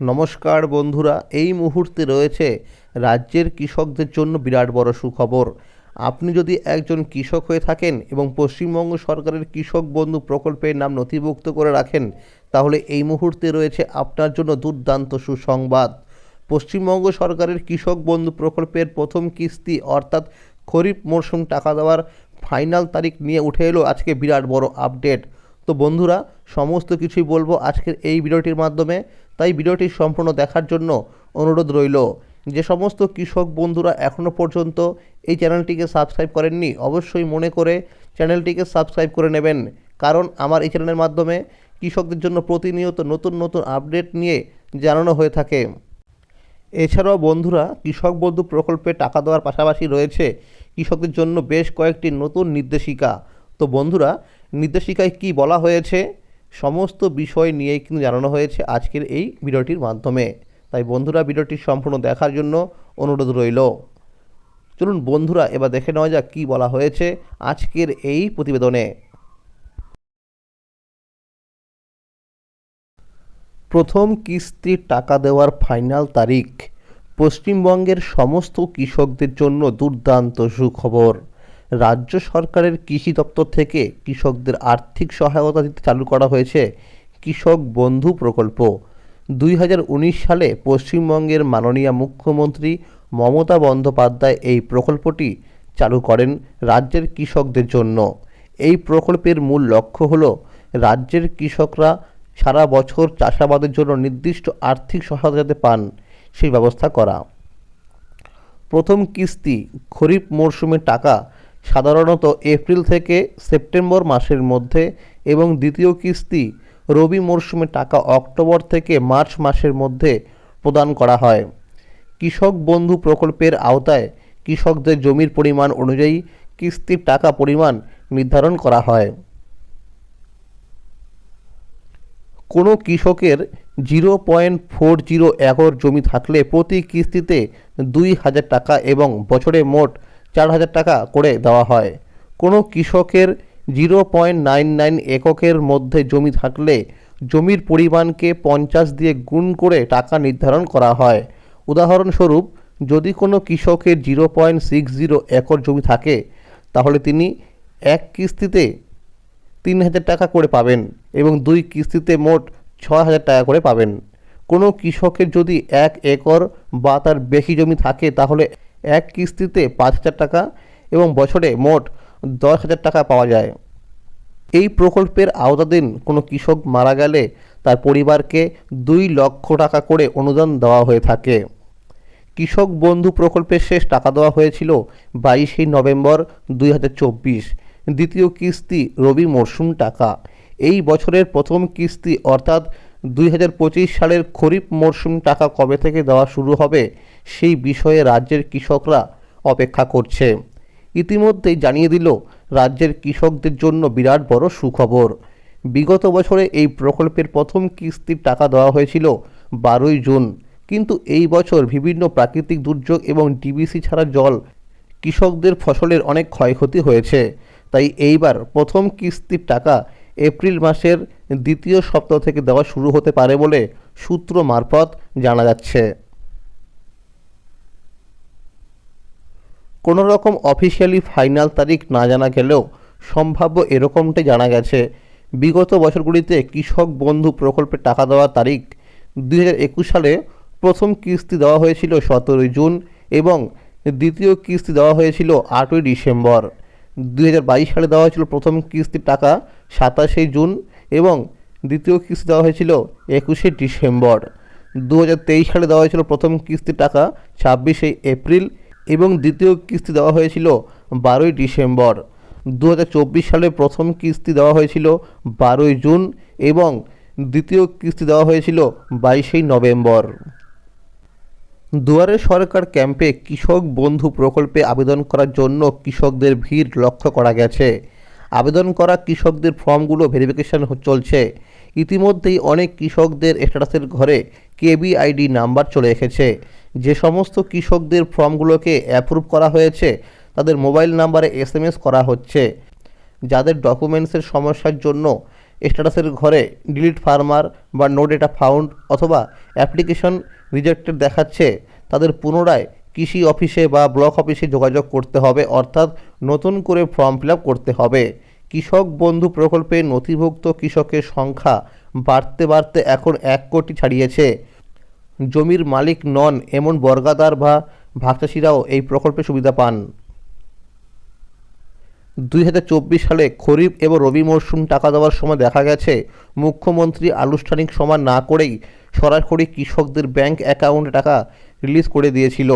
নমস্কার বন্ধুরা, এই মুহূর্তে রয়েছে রাজ্যের কৃষকদের জন্য বিরাট বড় সুখবর। আপনি যদি একজন কৃষক হয়ে থাকেন এবং পশ্চিমবঙ্গ সরকারের কৃষক বন্ধু প্রকল্পের নাম নথিভুক্ত করে রাখেন, তাহলে এই মুহূর্তে রয়েছে আপনার জন্য দুর্দান্ত সুসংবাদ। পশ্চিমবঙ্গ সরকারের কৃষক বন্ধু প্রকল্পের প্রথম কিস্তি অর্থাৎ খরিফ মরশুম টাকা দেওয়ার ফাইনাল তারিখ নিয়ে উঠে এলো আজকে বিরাট বড় আপডেট। তো বন্ধুরা, সমস্ত কিছুই বলব আজকের এই ভিডিওটির মাধ্যমে। তাই ভিডিওটি সম্পূর্ণ দেখার জন্য অনুরোধ রইল। যে সমস্ত কৃষক বন্ধুরা এখনও পর্যন্ত এই চ্যানেলটিকে সাবস্ক্রাইব করেননি, অবশ্যই মনে করে চ্যানেলটিকে সাবস্ক্রাইব করে নেবেন। কারণ আমার এই চ্যানেলের মাধ্যমে কৃষকদের জন্য প্রতিনিয়ত নতুন নতুন আপডেট নিয়ে জানানো হয়ে থাকে। এছাড়াও বন্ধুরা, কৃষক বন্ধু প্রকল্পে টাকা দেওয়ার পাশাপাশি রয়েছে কৃষকদের জন্য বেশ কয়েকটি নতুন নির্দেশিকা। তো বন্ধুরা, নির্দেশিকায় কি বলা হয়েছে? সমস্ত বিষয় নিয়েই কিন্তু জানানো হয়েছে আজকের এই ভিডিওটির মাধ্যমে। তাই বন্ধুরা, ভিডিওটি সম্পূর্ণ দেখার জন্য অনুরোধ রইল। চলুন বন্ধুরা, এবার দেখে নেওয়া যাক কী বলা হয়েছে আজকের এই প্রতিবেদনে। প্রথম কিস্তির টাকা দেওয়ার ফাইনাল তারিখ। পশ্চিমবঙ্গের সমস্ত কৃষকদের জন্য দুর্দান্ত সুখবর। রাজ্য সরকারের কৃষি দপ্তর থেকে কৃষকদের আর্থিক সহায়তা দিতে চালু করা হয়েছে কৃষক বন্ধু প্রকল্প। দুই হাজার উনিশ সালে পশ্চিমবঙ্গের মাননীয় মুখ্যমন্ত্রী মমতা বন্দ্যোপাধ্যায় এই প্রকল্পটি চালু করেন রাজ্যের কৃষকদের জন্য। এই প্রকল্পের মূল লক্ষ্য হল রাজ্যের কৃষকরা সারা বছর চাষাবাদের জন্য নির্দিষ্ট আর্থিক সহায়তা যাতে পান, সেই ব্যবস্থা করা। প্রথম কিস্তি, খরিফ মরশুমের টাকা সাধারণত এপ্রিল থেকে সেপ্টেম্বর মাসের মধ্যে এবং দ্বিতীয় কিস্তি রবি মরশুমে টাকা অক্টোবর থেকে মার্চ মাসের মধ্যে প্রদান করা হয়। কৃষক বন্ধু প্রকল্পের আওতায় কৃষকদের জমির পরিমাণ অনুযায়ী কিস্তির টাকা পরিমাণ নির্ধারণ করা হয়। কোনো কৃষকের zero point four zero acre জমি থাকলে প্রতি কিস্তিতে দুই হাজার টাকা এবং বছরে মোট চার হাজার টাকা করে দেওয়া হয়। কোনো কৃষকের জিরো পয়েন্ট নাইন নাইন এককের মধ্যে জমি থাকলে জমির পরিমাণকে পঞ্চাশ দিয়ে গুণ করে টাকা নির্ধারণ করা হয়। উদাহরণস্বরূপ, যদি কোনো কৃষকের zero point six zero acre জমি থাকে, তাহলে তিনি এক কিস্তিতে তিন হাজার টাকা করে পাবেন এবং দুই কিস্তিতে মোট ছ হাজার টাকা করে পাবেন। কোনো কৃষকের যদি এক একর বা তার বেশি জমি থাকে, তাহলে এক কিস্তিতে পাঁচ হাজার টাকা এবং বছরে মোট দশ হাজার টাকা পাওয়া যায়। এই প্রকল্পের আওতাধীন কোনো কৃষক মারা গেলে তার পরিবারকে দুই লক্ষ টাকা করে অনুদান দেওয়া হয়ে থাকে। কৃষক বন্ধু প্রকল্পের শেষ টাকা দেওয়া হয়েছিল বাইশে নভেম্বর দুই হাজার চব্বিশ। দ্বিতীয় কিস্তি রবি মরশুম টাকা। এই বছরের প্রথম কিস্তি অর্থাৎ দুই হাজার পঁচিশ সালের খরিফ মরশুম টাকা কবে থেকে দেওয়া শুরু হবে সেই বিষয়ে রাজ্যের কৃষকরা অপেক্ষা করছে। ইতিমধ্যেই জানিয়ে দিল, রাজ্যের কৃষকদের জন্য বিরাট বড় সুখবর। বিগত বছরে এই প্রকল্পের প্রথম কিস্তির টাকা দেওয়া হয়েছিল বারোই জুন। কিন্তু এই বছর বিভিন্ন প্রাকৃতিক দুর্যোগ এবং ডিবিসি ছাড়া জল কৃষকদের ফসলের অনেক ক্ষয়ক্ষতি হয়েছে। তাই এইবার প্রথম কিস্তির টাকা এপ্রিল মাসের দ্বিতীয় সপ্তাহ থেকে দেওয়া শুরু হতে পারে বলে সূত্র মারফত জানা যাচ্ছে। কোনো রকম অফিসিয়ালি ফাইনাল তারিখ না জানা গেলেও সম্ভাব্য এরকমটাই জানা গেছে। বিগত বছরগুলিতে কৃষক বন্ধু প্রকল্পের টাকা দেওয়ার তারিখ দুই হাজার একুশ সালে প্রথম কিস্তি দেওয়া হয়েছিল সতেরোই জুন এবং দ্বিতীয় কিস্তি দেওয়া হয়েছিল আটই ডিসেম্বর। দুই হাজার বাইশ সালে দেওয়া হয়েছিল প্রথম কিস্তির টাকা সাতাশে জুন এবং দ্বিতীয় কিস্তি দেওয়া হয়েছিল একুশে ডিসেম্বর। দু হাজার তেইশ সালে দেওয়া হয়েছিল প্রথম কিস্তির টাকা ছাব্বিশে এপ্রিল এবং দ্বিতীয় কিস্তি দেওয়া হয়েছিল বারোই ডিসেম্বর। দু হাজার চব্বিশ সালে প্রথম কিস্তি দেওয়া হয়েছিল বারোই জুন এবং দ্বিতীয় কিস্তি দেওয়া হয়েছিল বাইশেই নভেম্বর। দুয়ারে সরকার ক্যাম্পে কৃষক বন্ধু প্রকল্পে আবেদন করার জন্য কৃষকদের ভিড় লক্ষ্য করা গেছে। আবেদন করা কৃষকদের ফর্মগুলো ভেরিফিকেশন চলছে। ইতিমধ্যেই অনেক কৃষকদের স্ট্যাটাসের ঘরে কেবিআইডি নাম্বার চলে এসেছে। যে সমস্ত কৃষকদের ফর্মগুলোকে অ্যাপ্রুভ করা হয়েছে, তাদের মোবাইল নাম্বারে এসএমএস করা হচ্ছে। যাদের ডকুমেন্টসের সমস্যার জন্য স্ট্যাটাসের ঘরে ডিলিট ফার্মার বা নো ডেটা ফাউন্ড অথবা অ্যাপ্লিকেশন রিজেক্টেড দেখাচ্ছে, তাদের পুনরায় কৃষি অফিসে বা ব্লক অফিসে যোগাযোগ করতে হবে, অর্থাৎ নতুন করে ফর্ম ফিল করতে হবে। কৃষক বন্ধু প্রকল্পে নথিভুক্ত কৃষকের সংখ্যা বাড়তে বাড়তে এখন এক কোটি ছাড়িয়েছে। জমির মালিক নন এমন বর্গাদার বা ভাগচাষিরাও এই প্রকল্পে সুবিধা পান। দুই হাজার চব্বিশ সালে খরিফ এবং রবি মরশুম টাকা দেওয়ার সময় দেখা গেছে, মুখ্যমন্ত্রী আনুষ্ঠানিক সমান না করেই সরাসরি কৃষকদের ব্যাংক অ্যাকাউন্টে টাকা রিলিজ করে দিয়েছিল।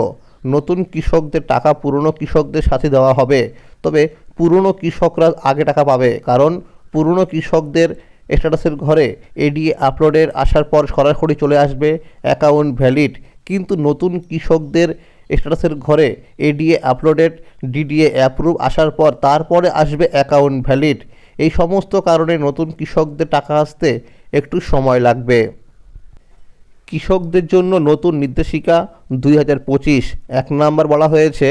নতুন কৃষকদের টাকা পুরনো কৃষকদের সাথে দেওয়া হবে। তবে পুরনো কৃষকরা আগে টাকা পাবে, কারণ পুরনো কৃষকদের স্ট্যাটাসের ঘরে এডিএ আপলোডের আসার পর সরাসরি চলে আসবে অ্যাকাউন্ট ভ্যালিড। কিন্তু নতুন কৃষকদের স্ট্যাটাসের ঘরে এডিএ আপলোডেড ডিডিএ অ্যাপ্রুভ আসার পর তারপরে আসবে অ্যাকাউন্ট ভ্যালিড। এই সমস্ত কারণে নতুন কৃষকদের টাকা আসতে একটু সময় লাগবে। কৃষকদের জন্য নতুন নির্দেশিকা দুই হাজার পঁচিশ। এক নম্বর বলা হয়েছে,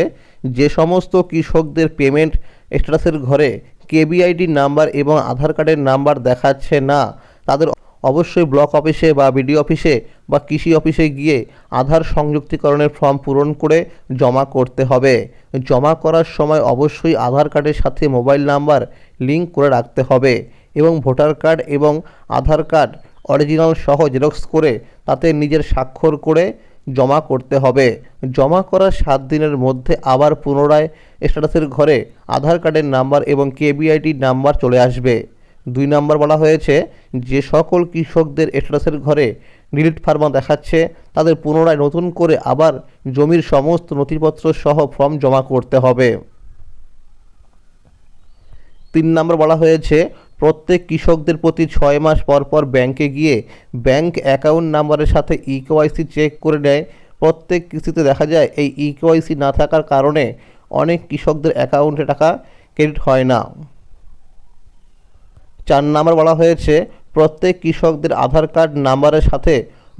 যে সমস্ত কৃষকদের পেমেন্ট স্ট্যাটাসের ঘরে কেবিআইডি নাম্বার এবং আধার কার্ডের নাম্বার দেখাচ্ছে না, তাদের অবশ্যই ব্লক অফিসে বা বিডিও অফিসে বা কৃষি অফিসে গিয়ে আধার সংযুক্তিকরণের ফর্ম পূরণ করে জমা করতে হবে। জমা করার সময় অবশ্যই আধার কার্ডের সাথে মোবাইল নাম্বার লিঙ্ক করে রাখতে হবে এবং ভোটার কার্ড এবং আধার কার্ড অরিজিনাল সহ জেরক্স করে তাতে নিজের স্বাক্ষর করে জমা করতে হবে। জমা করার সাত দিনের মধ্যে আবার পুনরায় স্ট্যাটাসের ঘরে আধার কার্ডের নাম্বার এবং কেবিআইডির নাম্বার চলে আসবে। দুই নাম্বার বলা হয়েছে, যে সকল কৃষকদের স্ট্যাটাসের ঘরে ডিলিট ফার্মা দেখাচ্ছে, তাদের পুনরায় নতুন করে আবার জমির সমস্ত নথিপত্র সহ ফর্ম জমা করতে হবে। তিন নম্বর বলা হয়েছে প্রত্যেক কৃষকদের প্রতি ছয় মাস পর পর ব্যাংকে গিয়ে ব্যাংক অ্যাকাউন্ট নাম্বারের সাথে ইকেওয়াইসি চেক করে নেয়। প্রত্যেক কৃষিতে দেখা যায়, এই ইকেওয়াইসি না থাকার কারণে অনেক কৃষকদের অ্যাকাউন্টে টাকা ক্রেডিট হয় না। চার নাম্বার বলা হয়েছে, প্রত্যেক কৃষকদের আধার কার্ড নাম্বারের সাথে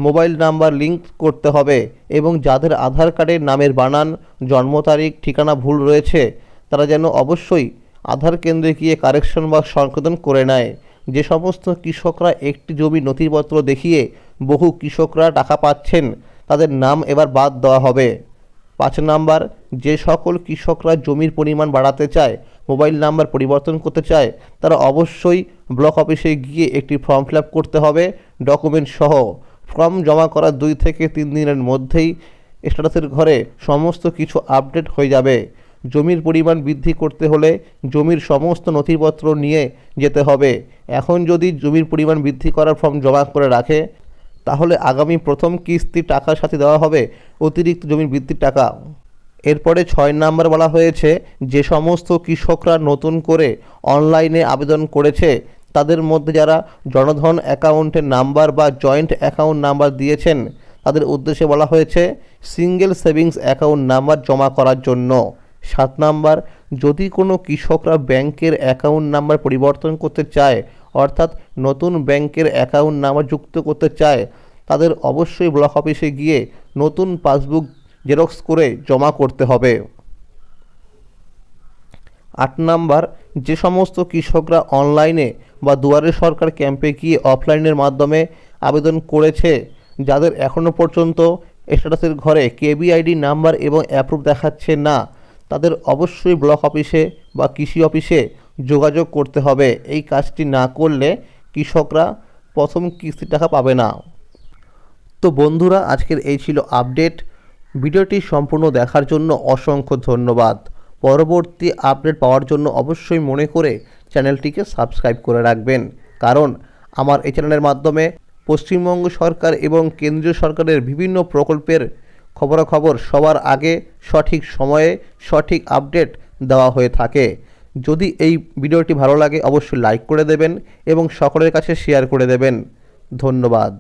মোবাইল নাম্বার লিংক করতে হবে এবং যাদের আধার কার্ডের নামের বানান, জন্ম তারিখ, ঠিকানা ভুল রয়েছে, তারা যেন অবশ্যই আধার কেন্দ্রে গিয়ে কারেকশন বা সংশোধন করে নেয়। যে সমস্ত কৃষকরা একটি জমি নথিপত্র দেখিয়ে বহু কৃষকরা টাকা পাচ্ছেন, তাদের নাম এবার বাদ দেওয়া হবে। পাঁচ নাম্বার, যে সকল কৃষকরা জমির পরিমাণ বাড়াতে চায়, মোবাইল নাম্বার পরিবর্তন করতে চায়, তারা অবশ্যই ব্লক অফিসে গিয়ে একটি ফর্ম ফিল করতে হবে, ডকুমেন্ট সহ। ফর্ম জমা করার দুই থেকে তিন দিনের মধ্যেই স্ট্যাটাসের ঘরে সমস্ত কিছু আপডেট হয়ে যাবে। জমির পরিমাণ বৃদ্ধি করতে হলে জমির সমস্ত নথিপত্র নিয়ে যেতে হবে। এখন যদি জমির পরিমাণ বৃদ্ধি করার ফর্ম জমা করে রাখে, তাহলে আগামী প্রথম কিস্তি টাকার সাথে দেওয়া হবে অতিরিক্ত জমির বৃদ্ধির টাকা। এরপরে ছয় নাম্বার বলা হয়েছে, যে সমস্ত কৃষকরা নতুন করে অনলাইনে আবেদন করেছে, তাদের মধ্যে যারা জনধন অ্যাকাউন্টের নাম্বার বা জয়েন্ট অ্যাকাউন্ট নাম্বার দিয়েছেন, তাদের উদ্দেশ্যে বলা হয়েছে, সিঙ্গেল সেভিংস অ্যাকাউন্ট নাম্বার জমা করার জন্য। সাত নাম্বার, যদি কোনো কৃষকরা ব্যাংকের অ্যাকাউন্ট নাম্বার পরিবর্তন করতে চায়, অর্থাৎ নতুন ব্যাংকের অ্যাকাউন্ট নাম্বার যুক্ত করতে চায়, তাদের অবশ্যই ব্লক অফিসে গিয়ে নতুন পাসবুক জেরক্স করে জমা করতে হবে। আট নাম্বার, যে সমস্ত কৃষকরা অনলাইনে বা দুয়ারে সরকার ক্যাম্পে গিয়ে অফলাইনের মাধ্যমে আবেদন করেছে, যাদের এখনও পর্যন্ত স্ট্যাটাসের ঘরে কেবিআইডি নাম্বার এবং অ্যাপ্রুভ দেখাচ্ছে না তাদের অবশ্যই ব্লক অফিসে বা কৃষি অফিসে যোগাযোগ করতে হবে। এই কাজটি না করলে কৃষকরা প্রথম কিস্তি টাকা পাবে না। তো বন্ধুরা, আজকের এই ছিল আপডেট। ভিডিওটি সম্পূর্ণ দেখার জন্য অসংখ্য ধন্যবাদ। পরবর্তী আপডেট পাওয়ার জন্য অবশ্যই মনে করে চ্যানেলটিকে সাবস্ক্রাইব করে রাখবেন। কারণ আমার এই চ্যানেলের মাধ্যমে পশ্চিমবঙ্গ সরকার এবং কেন্দ্রীয় সরকারের বিভিন্ন প্রকল্পের খবরাখবর সবার আগে সঠিক সময়ে সঠিক আপডেট দেওয়া হয়ে থাকে। যদি এই ভিডিওটি ভালো লাগে, অবশ্যই লাইক করে দেবেন এবং সকলের কাছে শেয়ার করে দেবেন। ধন্যবাদ।